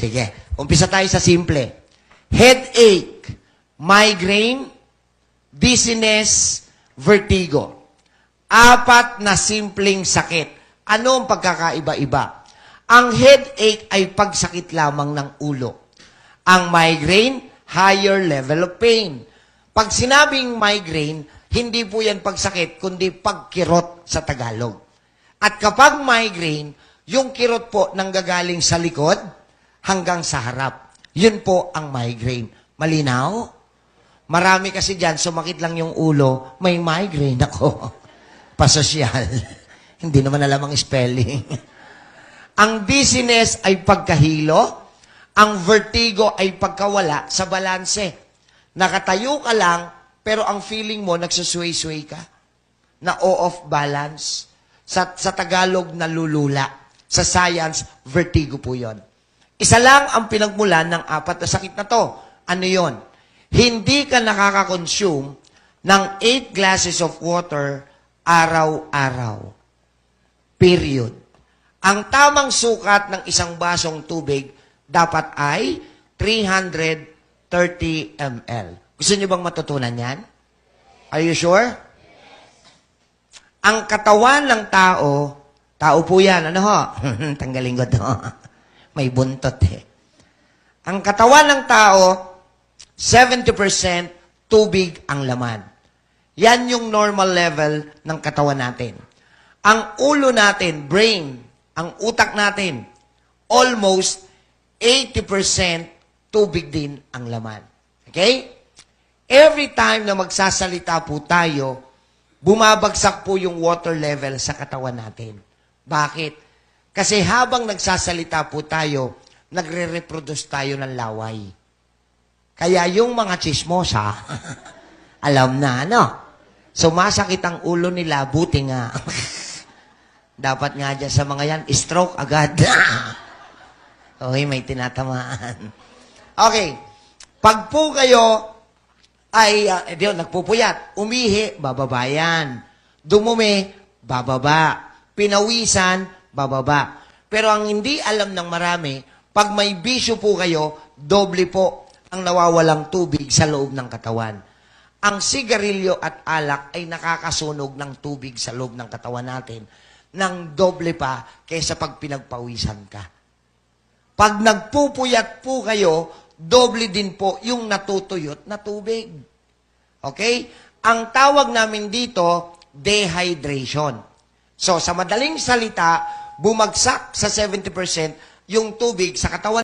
Sige, umpisa tayo sa simple. Headache, migraine, dizziness, vertigo. Apat na simpleng sakit. Ano ang pagkakaiba-iba? Ang headache ay pagsakit lamang ng ulo. Ang migraine, higher level of pain. Pag sinabing migraine, hindi po yan pagsakit, kundi pagkirot sa Tagalog. At kapag migraine, yung kirot po nanggagaling sa likod hanggang sa harap. Yun po ang migraine. Malinaw? Marami kasi dyan, sumakit lang yung ulo, may migraine ako. Pasosyal. Hindi naman alam ang spelling. ang dizziness ay pagkahilo, ang vertigo ay pagkawala sa balanse. Nakatayo ka lang, pero ang feeling mo, nagsusway-sway ka. Na off balance. Sa, sa Tagalog, nalulula. Sa science, vertigo po yon. Isa lang ang pinagmulan ng apat na sakit na to. Ano yon? Hindi ka nakaka-consume ng 8 glasses of water araw-araw. Period. Ang tamang sukat ng isang basong tubig dapat ay 330 ml. Gusto niyo bang matutunan yan? Are you sure? Ang katawan ng tao, tao po yan, ano ho? Tanggalin ko to. May buntot eh. Ang katawan ng tao, 70% tubig ang laman. Yan yung normal level ng katawan natin. Ang ulo natin, brain, ang utak natin, almost 80% tubig din ang laman. Okay? Every time na magsasalita po tayo, bumabagsak po yung water level sa katawan natin. Bakit? Kasi habang nagsasalita po tayo, nagre-reproduce tayo ng laway. Kaya yung mga chismosa, alam na, ano? Sumasakit ang ulo nila, buti nga. Dapat nga dyan sa mga yan, stroke agad. okay, may tinatamaan. Okay. Pag po kayo ay, uh, diyon, nagpupuyat, umihi, bababa yan. Dumumi, bababa. Pinawisan, bababa. Pero ang hindi alam ng marami, pag may bisyo po kayo, doble po ang nawawalang tubig sa loob ng katawan. Ang sigarilyo at alak ay nakakasunog ng tubig sa loob ng katawan natin ng doble pa kaysa pag pinagpawisan ka. Pag nagpupuyat po kayo, doble din po yung natutuyot na tubig. Okay? Ang tawag namin dito, dehydration. So, sa madaling salita, bumagsak sa 70% yung tubig sa katawan